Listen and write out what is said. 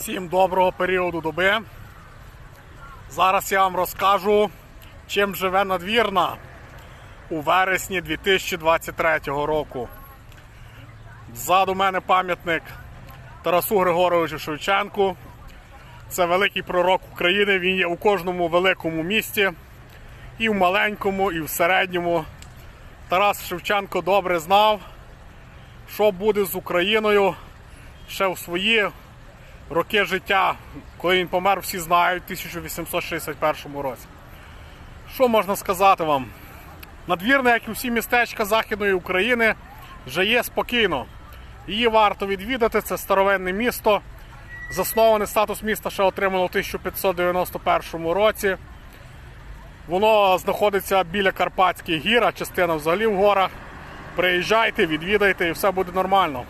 Всім доброго періоду доби. Зараз я вам розкажу, чим живе надвірна у вересні 2023 року. Ззаду мене пам'ятник Тарасу Григоровичу Шевченку. Це великий пророк України. Він є у кожному великому місті, і в маленькому, і в середньому. Тарас Шевченко добре знав, що буде з Україною ще в свої роки життя, коли він помер, всі знають, у 1861 році. Що можна сказати вам? Надвірне, як і всі містечка Західної України, вже є спокійно. Її варто відвідати. Це старовинне місто. Заснований статус міста ще отримано у 1591 році. Воно знаходиться біля Карпатських гір, а частина взагалі в горах. Приїжджайте, відвідайте і все буде нормально.